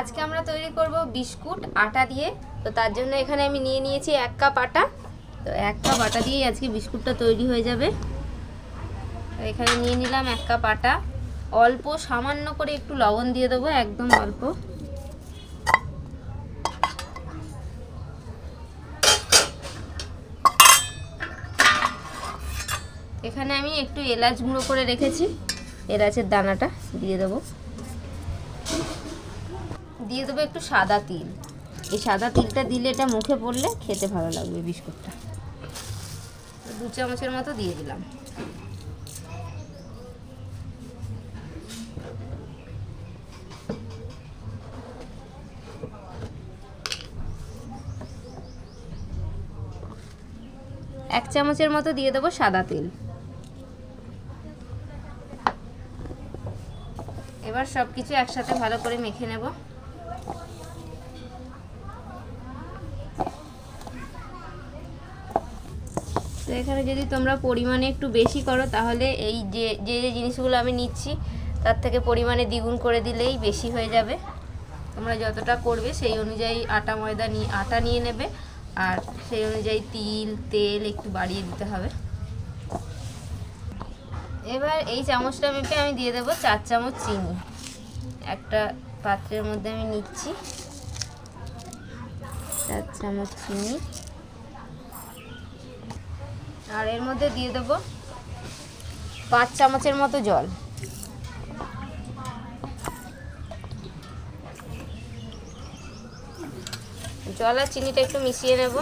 আজকে আমরা তৈরি করব বিস্কুট, আটা দিয়ে। তো তার জন্য এখানে আমি নিয়ে নিয়েছি এক কাপ আটা। তো এক কাপ আটা দিয়েই আজকে বিস্কুটটা তৈরি হয়ে যাবে। এখানে নিয়ে নিলাম এক কাপ আটা। অল্প, সামান্য করে একটু লবণ দিয়ে দেবো, একদম অল্প। এখানে আমি একটু এলাচ গুঁড়ো করে রেখেছি। এলাচের দানাটা দিয়ে দেবো। দিয়ে দেবো একটু সাদা তিল। এই সাদা তিলটা দিলে এটা মুখে পড়লে খেতে ভালো লাগবে বিস্কুটটা। দু চামচের মতো দিয়ে দিলাম। এক চামচের মতো দিয়ে দেবো সাদা তেল। এবার সব কিছু একসাথে ভালো করে মেখে নেব। তো এখানে যদি তোমরা পরিমাণে একটু বেশি করো, তাহলে এই যে যে যে জিনিসগুলো আমি নিচ্ছি, তার থেকে পরিমাণে দ্বিগুণ করে দিলেই বেশি হয়ে যাবে। তোমরা যতটা করবে, সেই অনুযায়ী আটা, ময়দা নিয়ে, আটা নিয়ে নেবে, আর সেই অনুযায়ী তিল, তেল একটু বাড়িয়ে দিতে হবে। এবার এই চামচটা মেপে আমি দিয়ে দেবো চার চামচ চিনি। একটা পাত্রের মধ্যে আমি নিচ্ছি। চার চামচ চিনি। আর এর মধ্যে দিয়ে দেবো পাঁচ চামচের মতো জল। জল আর চিনিটা একটু মিশিয়ে নেব।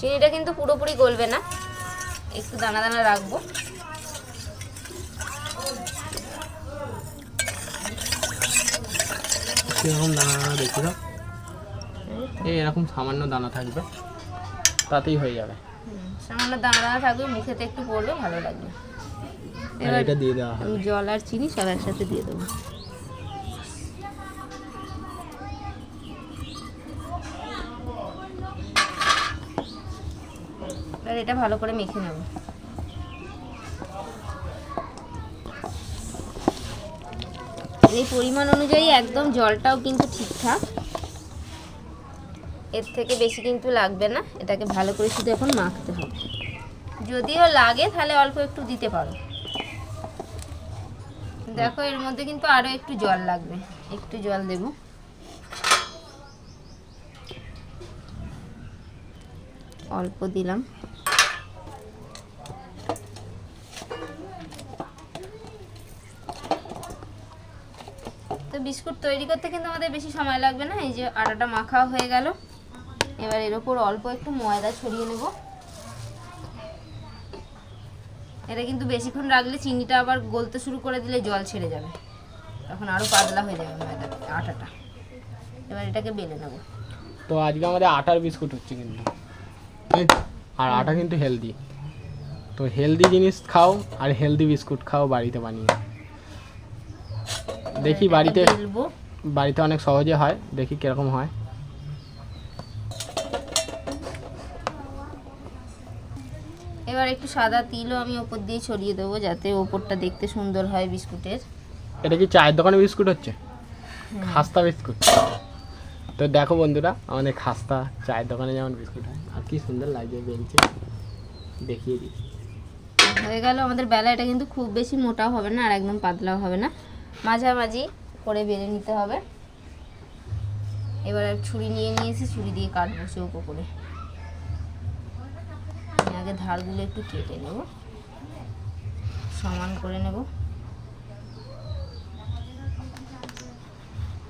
চিনিটা কিন্তু পুরোপুরি গলবে না। একটু দানা দানা রাখব। কীরকম দানা দানা দেখি দাও এই এরকম সামান্য দানা থাকবে তাতেই হয়ে যাবে। সামান্য দানা দানা থাকবে মুখেতে একটু পড়বে ভালো লাগবে। এবার এটা দিয়ে দেওয়া জল আর চিনি সব একসাথে দিয়ে দেবো। এবার এটা ভালো করে মেখে নেব। এই পরিমাণ অনুযায়ী একদম জলটাও কিন্তু ঠিকঠাক। এর থেকে বেশি কিন্তু লাগবে না, এটাকে ভালো করে শুধু এখন মাখতে হবে। যদিও লাগে, তাহলে অল্প একটু দিতে পারো। দেখো, এর মধ্যে কিন্তু আরও একটু জল লাগবে। একটু জল দেব। অল্প দিলাম। তো বিস্কুট তৈরি করতে কিন্তু আমাদের বেশি সময় লাগবে না এই যে আটাটা মাখা হয়ে গেল। এবার এর ওপর অল্প একটু ময়দা ছড়িয়ে নেব। এটা কিন্তু বেশিক্ষণ রাখলে চিনিটা আবার গলতে শুরু করে দিলে জল ছেড়ে যাবে। তখন আরও পাতলা হয়ে যাবে ময়দা আটাটা। এবার এটাকে বেলে নেব। তো আজকে আমাদের আটার বিস্কুট হচ্ছে কিন্তু। আর আটা কিন্তু হেলদি তো হেলদি জিনিস খাও আর হেলদি বিস্কুট খাও বাড়িতে বানিয়ে। দেখি বাড়িতে বেলবো। বাড়িতে অনেক সহজে হয় দেখি কীরকম হয়। এবার একটু সাদা তিলও আমি ওপর দিয়ে ছড়িয়ে দেবো যাতে ওপরটা দেখতে সুন্দর হয় বিস্কুটের। এটা কি চায়ের দোকানে বিস্কুট হচ্ছে? খাস্তা বিস্কুট? তো দেখো বন্ধুরা আমাদের খাস্তা চায়ের দোকানে যেমন বিস্কুট হয় আর কি সুন্দর লাগছে বেলছে দেখিয়ে দিই হয়ে গেল আমাদের বেলা এটা কিন্তু খুব বেশি মোটাও হবে না আর একদম পাতলাও হবে না। মাঝামাঝি করে বেলে নিতে হবে। এবার ছুরি নিয়ে নিয়েছি ছুরি দিয়ে কাটবো চৌকো করে। আগে ধারগুলো একটু কেটে নেব। সমান করে নেব।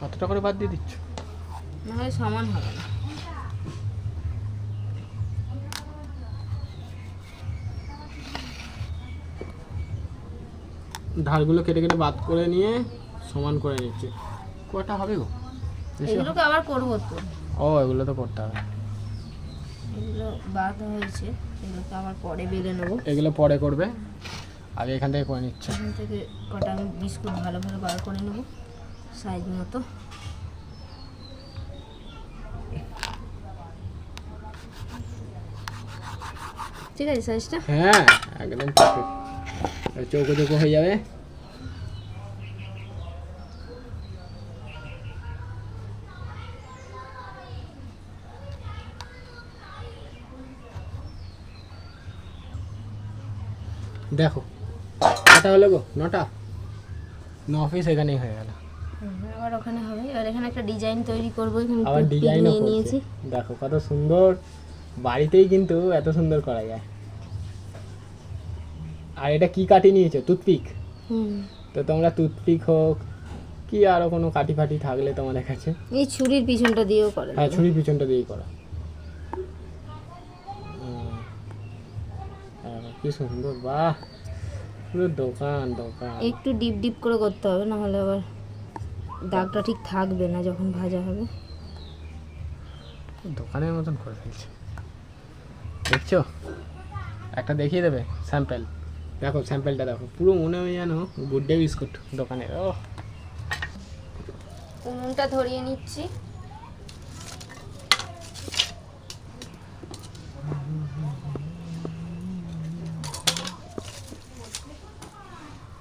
কতটা করে বাদ দিয়ে দিচ্ছ? নাহলে সমান হবে না। ধারগুলো কেটে কেটে বাদ করে নিয়ে সমান করে নিচ্ছে। কটা হবে গো? এগুলোকে আবার করব তো। ও এগুলো তো করতে হবে। এগুলো বাদ হয়েছে এগুলোকে আবার পরে বেলে নেব। এগুলো পরে করবে? আগে এখান থেকে করে নিচ্ছে। এখান থেকে কটা আমি বিস্কুট ভালো ভালো বার করে নেব সাইজ মতো। ঠিক আছে সাইজটা হ্যাঁ একদম পারফেক্ট চৌকো চৌকো হয়ে যাবে। দেখো কটা হলো গো? নটা? ন পিস এখানেই হয়ে গেল। আবার ওখানে হবে। এবার এখানে একটা ডিজাইন তৈরি করব আবার নিয়ে নিয়েছি। দেখো কত সুন্দর। বাড়িতেই কিন্তু এত সুন্দর করা যায়। আর এটা কি কাটি নিয়েছো? টুথপিক? তো তোমরা টুথপিক হোক কি আরও কোনো কাটি ফাটি থাকলে তোমাদের কাছে? এই ছুরির পিছনটা দিয়েও করে হ্যাঁ দেবো। ছুরি পিছনটা দিয়েই করা। কি সুন্দর বাহ! পুরো দোকান দোকান। একটু ডিপ ডিপ করে করতে হবে না হলে আবার দাগটা ঠিক থাকবে না যখন ভাজা হবে। দোকানের মতন করে ফেলছে। দেখছ? একটা দেখিয়ে দেবে স্যাম্পেল দেখো স্যাম্পেলটা দেখো। পুরো মনে হয় যেন গুড্ডে বিস্কুট দোকানের ও উনুনটা ধরিয়ে নিচ্ছি।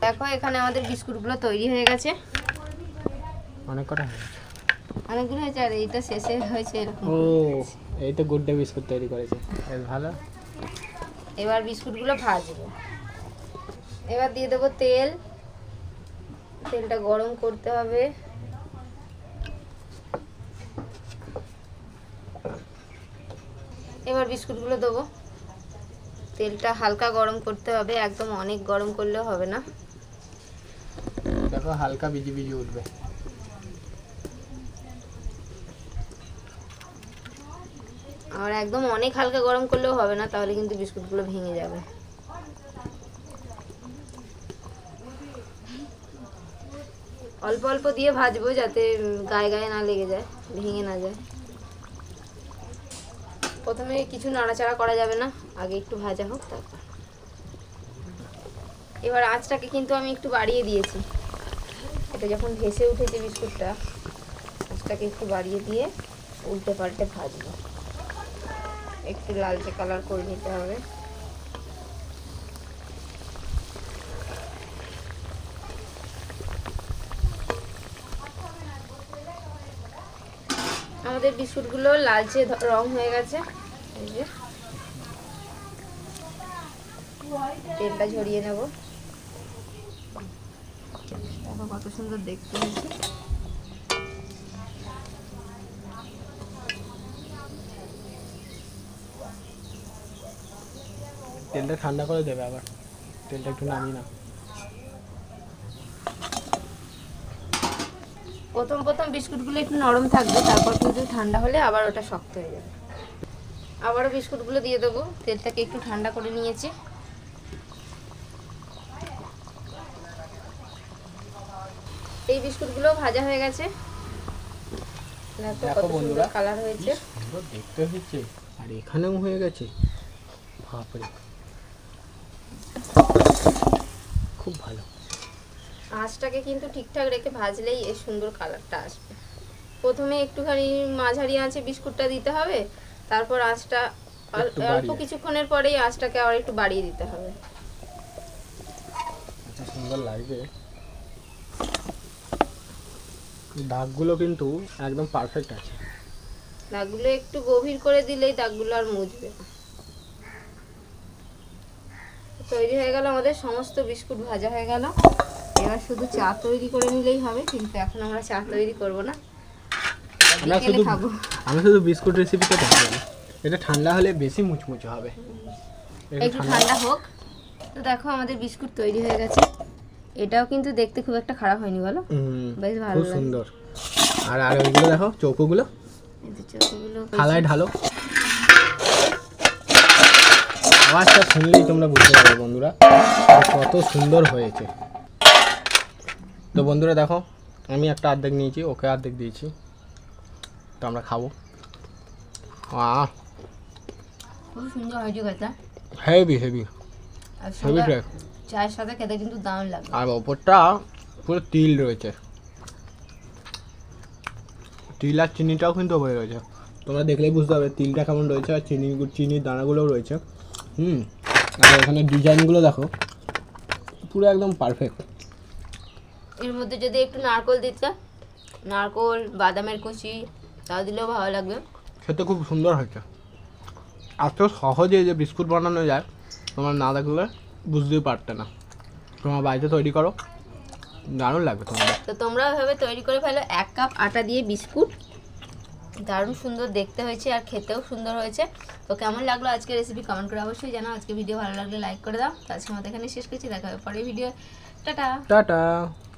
দেখো এখানে আমাদের বিস্কুটগুলো তৈরি হয়ে গেছে। অনেক কটা হয়ে গেছে। অনেকগুলো হয়েছে আর এইটা শেষে হয়েছে এরকম। ও। এই তো গুড্ডে বিস্কুট তৈরি করেছে। বেশ ভালো? এবার বিস্কুটগুলো ভাজবো। এবার দিয়ে দেবো তেল। তেলটা গরম করতে হবে। এবার বিস্কুটগুলো দেবো। তেলটা হালকা গরম করতে হবে। একদম অনেক গরম করলেও হবে না। দেখো হালকা বিজি বিজি উঠবে। আর একদম অনেক হালকা গরম করলেও হবে না, তাহলে কিন্তু বিস্কুটগুলো ভেঙে যাবে। অল্প অল্প দিয়ে ভাজবো যাতে গায়ে গায়ে না লেগে যায়, ভেঙে না যায়। প্রথমে কিছু নাড়াচাড়া করা যাবে না, আগে একটু ভাজা হোক তারপর। এবার আঁচটাকে কিন্তু আমি একটু বাড়িয়ে দিয়েছি। এটা যখন ভেসে উঠেছে বিস্কুটটা, আঁচটাকে একটু বাড়িয়ে দিয়ে উল্টে পাল্টে ভাজবো। একটু লালচে কালার করে নিতে হবে। আমাদের বিস্কুটগুলো লালচে ধ- রং হয়ে গেছে তেলটা ঝরিয়ে নেব। কত সুন্দর দেখতে হয়েছে। তেলটা ঠান্ডা করে দেবে আবার। তেলটা একটু নামিয়ে না প্রথম প্রথম বিস্কুটগুলো একটু নরম থাকবে তারপর কিন্তু ঠান্ডা হলে আবার ওটা শক্ত হয়ে যাবে। আবারও বিস্কুটগুলো দিয়ে দেবো তেলটাকে একটু ঠান্ডা করে নিয়েছি। এই বিস্কুটগুলো ভাজা হয়ে গেছে। দেখো বন্ধুরা। কালার হয়েছে। দেখতে হচ্ছে আর এখানেও হয়ে গেছে। বাপরে। খুব ভালো। আঁচটাকে কিন্তু ঠিকঠাক রেখে ভাজলেই এর সুন্দর কালারটা আসবে। প্রথমে একটুখানি মাঝারি আঁচে বিস্কুটটা দিতে হবে তারপর আঁচটা অল্প কিছুক্ষণের পরেই আঁচটাকে আবার একটু বাড়িয়ে দিতে হবে। সুন্দর লাগবে। দাগগুলো কিন্তু একদম পারফেক্ট আছে। দাগগুলো একটু গভীর করে দিলেই দাগগুলো আর মুছবে না। তৈরি হয়ে গেল আমাদের সমস্ত বিস্কুট ভাজা হয়ে গেল। এবার শুধু চা তৈরি করে নিলেই হবে কিন্তু এখন আমরা চা তৈরি করব না। আমরা শুধু খাব। আমি শুধু বিস্কুট রেসিপিটা দেখালাম এটা ঠান্ডা হলে বেশি মুচমুচে হবে। একটু ঠান্ডা হোক। তো দেখো আমাদের বিস্কুট তৈরি হয়ে গেছে। এটাও কিন্তু দেখতে খুব একটা খারাপ হয়নি বলো? বেশ ভালো সুন্দর। আর আর ওইগুলো দেখো চৌকোগুলো। এই যে চোখগুলো থালায় ঢালো। আওয়াজটা শুনলেই তোমরা বুঝতে পারবে বন্ধুরা কত সুন্দর হয়েছে। তো বন্ধুরা দেখো আমি একটা অর্ধেক নিয়েছি ওকে অর্ধেক দিয়েছি। তো আমরা খাব। আহ খুব সুন্দর হয়েছে খেতে। Heavy heavy. হেভি সঙ্গে চায়ের সাথে খেতে কিন্তু দারুণ লাগবে আর ওপরটা পুরো তিল রয়েছে। তিল আর চিনিটাও কিন্তু রয়েছে। তোমরা দেখলেই বুঝতে পারবে তিলটা কেমন রয়েছে আর চিনি চিনির দানাগুলোও রয়েছে। হুম। আর এখানে ডিজাইনগুলো দেখো। পুরো একদম পারফেক্ট এর মধ্যে যদি একটু নারকোল দিতে নারকোল বাদামের কুচি তাও দিলেও ভালো লাগবে। খেতে খুব সুন্দর হয়েছে এত সহজে যে বিস্কুট বানানো যায় তোমার না দেখলে বুঝতেই পারতে না। তোমার বাড়িতে তৈরি করো দারুণ লাগবে তোমাদের তো তোমরা এভাবে তৈরি করে ফেলো এক কাপ আটা দিয়ে বিস্কুট। দারুণ সুন্দর দেখতে হয়েছে আর খেতেও সুন্দর হয়েছে। তো কেমন লাগল আজকে রেসিপি কমেন্ট করে অবশ্যই জানাও। আজকে ভিডিও ভালো লাগলে লাইক করে দাও। আজকে আমাদের এখানে শেষ করছি। দেখা হবে পরে ভিডিও টাটা। টাটা।